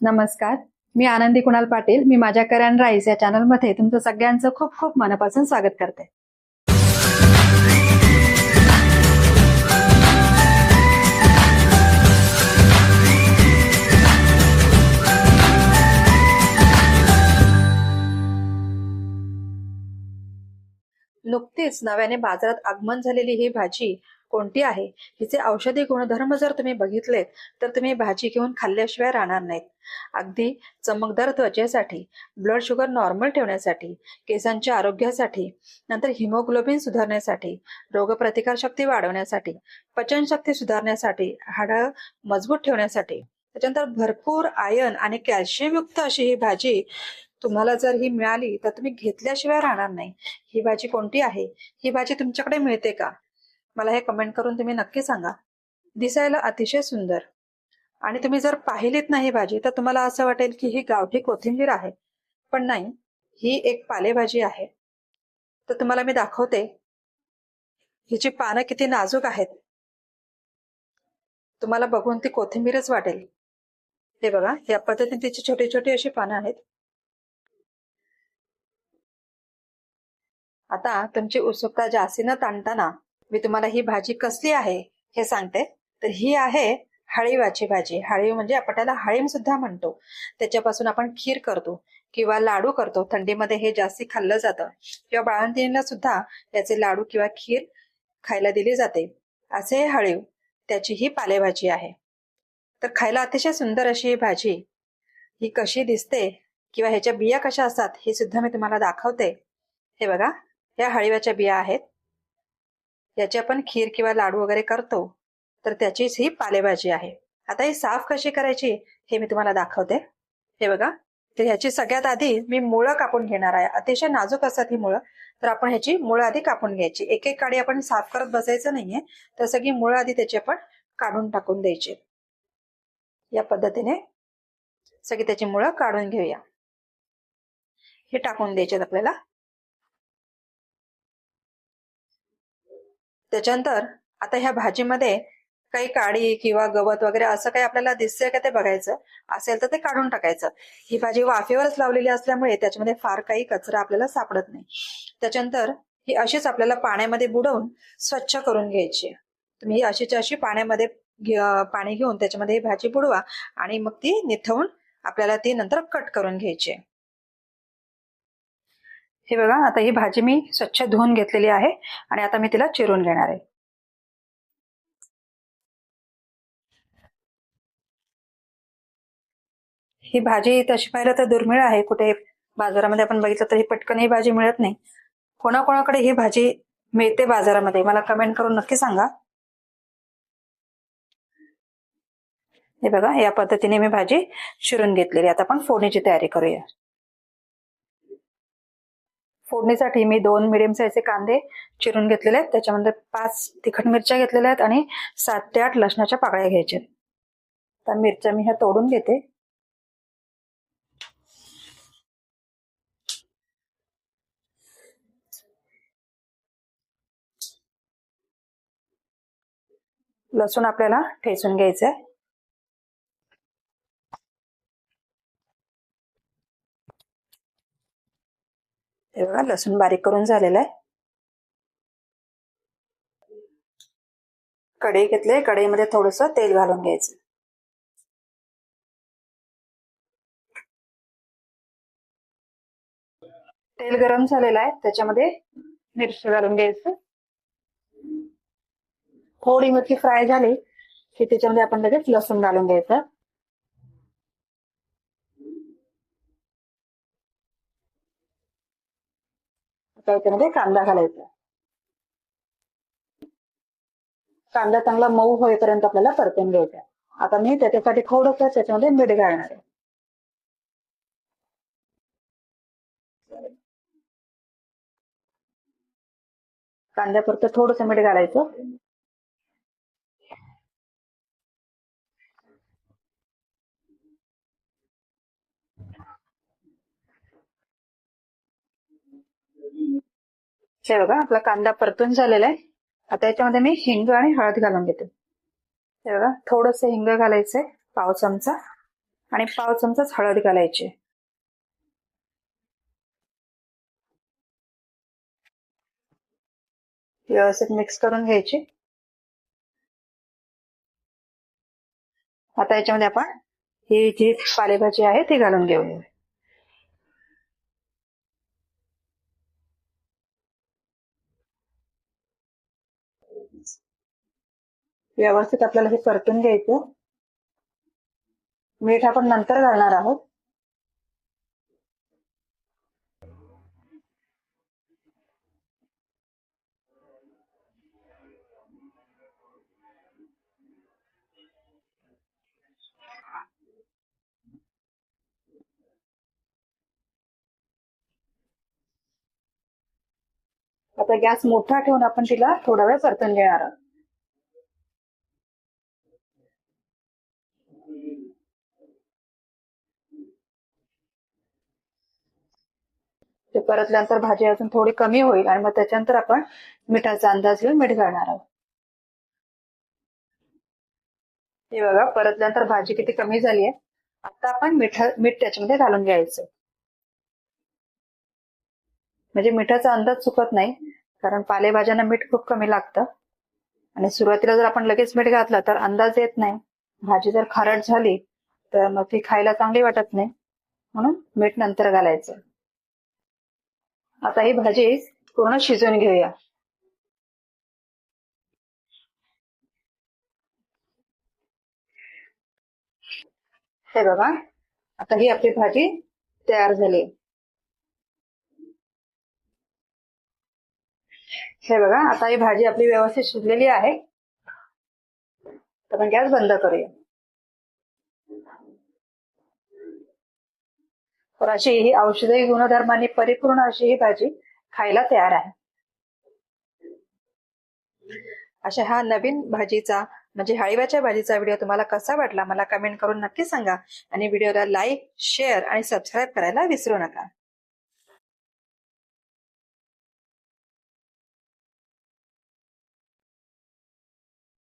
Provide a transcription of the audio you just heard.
नमस्कार. मी आनंदी कुणाल पाटील. मी माझ्या करॅन राईस या चॅनलमध्ये तुमचं सगळ्यांचं खूप खूप मनापासून स्वागत करते. नुकतीच नव्याने बाजारात आगमन झालेली ही भाजी कोणती आहे? हिचे औषधी गुणधर्म जर तुम्ही बघितलेत तर तुम्ही भाजी घेऊन खाल्ल्याशिवाय राहणार नाहीत. अगदी चमकदार त्वचेसाठी ब्लड शुगर नॉर्मल ठेवण्यासाठी केसांच्या आरोग्यासाठी नंतर हिमोग्लोबिन सुधारण्यासाठी रोगप्रतिकार शक्ती वाढवण्यासाठी पचनशक्ती सुधारण्यासाठी हाडं मजबूत ठेवण्यासाठी. त्याच्यानंतर भरपूर आयर्न आणि कॅल्शियमयुक्त अशी ही भाजी तुम्हाला जर ही मिळाली तर तुम्ही घेतल्याशिवाय राहणार नाही. ही भाजी कोणती आहे? ही भाजी तुमच्याकडे मिळते का? मला हे कमेंट करून तुम्ही नक्की सांगा. दिसायला अतिशय सुंदर. आणि तुम्ही जर पाहिलीत नाही भाजी तर तुम्हाला असं वाटेल की ही गावठी कोथिंबीर आहे. पण नाही ही एक पालेभाजी आहे. तर तुम्हाला मी दाखवते. हिची पानं किती नाजूक आहेत. तुम्हाला बघून ती कोथिंबीरच वाटेल. हे बघा या पद्धतीने तिची छोटी छोटी अशी पानं आहेत. आता तुमची उत्सुकता जास्ती न ताणताना मी तुम्हाला ही भाजी कसली आहे हे सांगते. तर ही आहे हळीवाची भाजी. हळीव म्हणजे आपण त्याला हळीम सुद्धा म्हणतो. त्याच्यापासून आपण खीर करतो किंवा लाडू करतो. थंडीमध्ये हे जास्ती खाल्लं जातं. किंवा बाळंतीणीला सुद्धा याचे लाडू किंवा खीर खायला दिली जाते. असे हळीव त्याची ही पालेभाजी आहे. तर खायला अतिशय सुंदर अशी ही भाजी ही कशी दिसते किंवा ह्याच्या बिया कशा असतात हे सुद्धा मी तुम्हाला दाखवते. हे बघा या हळीवाच्या बिया आहेत. याची आपण खीर किंवा लाडू वगैरे करतो तर त्याचीच ही पालेभाजी आहे. आता ही साफ कशी करायची हे मी तुम्हाला दाखवते. हे बघा तर ह्याची सगळ्यात आधी मी मुळं कापून घेणार आहे. अतिशय नाजूक असतात ही मुळं तर आपण ह्याची मुळं आधी कापून घ्यायची. एक एक काडी आपण साफ करत बसायचं नाहीये तर सगळी मुळं आधी त्याची आपण काढून टाकून द्यायची. या पद्धतीने सगळी त्याची मुळं काढून घेऊया. हे टाकून द्यायचे आपल्याला. त्याच्यानंतर आता ह्या भाजीमध्ये काही काडी किंवा गवत वगैरे असं काही आपल्याला दिसतंय का ते बघायचं असेल तर ते काढून टाकायचं. ही भाजी वाफेवरच लावलेली असल्यामुळे त्याच्यामध्ये फार काही कचरा आपल्याला सापडत नाही. त्याच्यानंतर ही अशीच आपल्याला पाण्यामध्ये बुडवून स्वच्छ करून घ्यायची. तुम्ही ही अशीच अशी पाण्यामध्ये घे- पाणी घेऊन त्याच्यामध्ये ही भाजी बुडवा आणि मग ती निथवून आपल्याला ती नंतर कट करून घ्यायची. हे बघा आता ही भाजी मी स्वच्छ धुवून घेतलेली आहे आणि आता मी तिला चिरून घेणार आहे. ही भाजी तशी पाहिलं तर दुर्मिळ आहे. कुठे बाजारामध्ये आपण बघितलं तर ही पटकन ही भाजी मिळत नाही. कोणाकोणाकडे ही भाजी मिळते बाजारामध्ये? मला कमेंट करून नक्की सांगा. हे बघा या पद्धतीने मी भाजी चिरून घेतलेली आता आपण फोडणीची तयारी करूया. फोडणीसाठी मी दोन मिडियम साईजचे कांदे चिरून घेतलेले आहेत. त्याच्यामध्ये पाच तिखट मिरच्या घेतलेल्या आहेत आणि सात ते आठ लसणाच्या पाकळ्या घ्यायच्या आहेत. तर मिरच्या मी ह्या तोडून घेते. लसूण आपल्याला ठेचून घ्यायचं आहे हे बघा लसूण बारीक करून झालेलं आहे. कढई घेतले कढईमध्ये थोडस तेल घालून घ्यायचं. तेल गरम झालेलं आहे. त्याच्यामध्ये मिरची घालून घ्यायचं. थोडी मिरची फ्राय झाली की त्याच्यामध्ये आपण लगेच लसूण घालून घ्यायचं. आता याच्यामध्ये कांदा घालायचा. कांदा चांगला मऊ होईपर्यंत आपल्याला परतून घ्यायचा. आता मी त्याच्यासाठी थोडस त्याच्यामध्ये मीठ घालणार आहे. कांद्यापुरतं थोडस मीठ घालायचं. हे बघा आपला कांदा परतून झालेला आहे. आता याच्यामध्ये मी हिंग आणि हळद घालून घेते. हे बघा थोडस हिंग घालायचंय पाव चमचा. आणि पाव चमचाच हळद घालायची. व्यवस्थित मिक्स करून घ्यायची. आता याच्यामध्ये आपण ही जी पालेभाजी आहे ती घालून घेऊया. व्यवस्थित आपल्याला हे परतून घ्यायचं. मीठ आपण नंतर घालणार आहोत. आता गॅस मोठा ठेवून आपण तिला थोडा वेळ परतून घेणार आहोत. ते परतल्यानंतर भाजी अजून थोडी कमी होईल आणि मग त्याच्यानंतर आपण मिठाचा अंदाज घेऊन मीठ घालणार आहोत. हे बघा परतल्यानंतर भाजी किती कमी झाली आहे. आता आपण मिठा मीठ त्याच्यामध्ये घालून घ्यायचं. म्हणजे मिठाचा अंदाज चुकत नाही कारण पालेभाज्यांना मीठ खूप कमी लागतं. आणि सुरुवातीला जर आपण लगेच मीठ घातलं तर अंदाज येत नाही. भाजी जर खारट झाली तर मग ती खायला चांगली वाटत नाही. म्हणून मीठ नंतर घालायचं. आता ही भाजी पूर्ण शिजवून घेऊया. हे बघा आता ही आपली भाजी तयार झाली. हे बघा आता ही भाजी आपली व्यवस्थित शिजलेली आहे. तर आपण गॅस बंद करूया. तर अशी ही औषधी गुणधर्माने परिपूर्ण अशी ही भाजी खायला तयार आहे. अशा हा नवीन भाजीचा म्हणजे हळीवाच्या भाजीचा व्हिडिओ तुम्हाला कसा वाटला मला कमेंट करून नक्की सांगा. आणि व्हिडिओला लाईक शेअर आणि सबस्क्राईब करायला विसरू नका.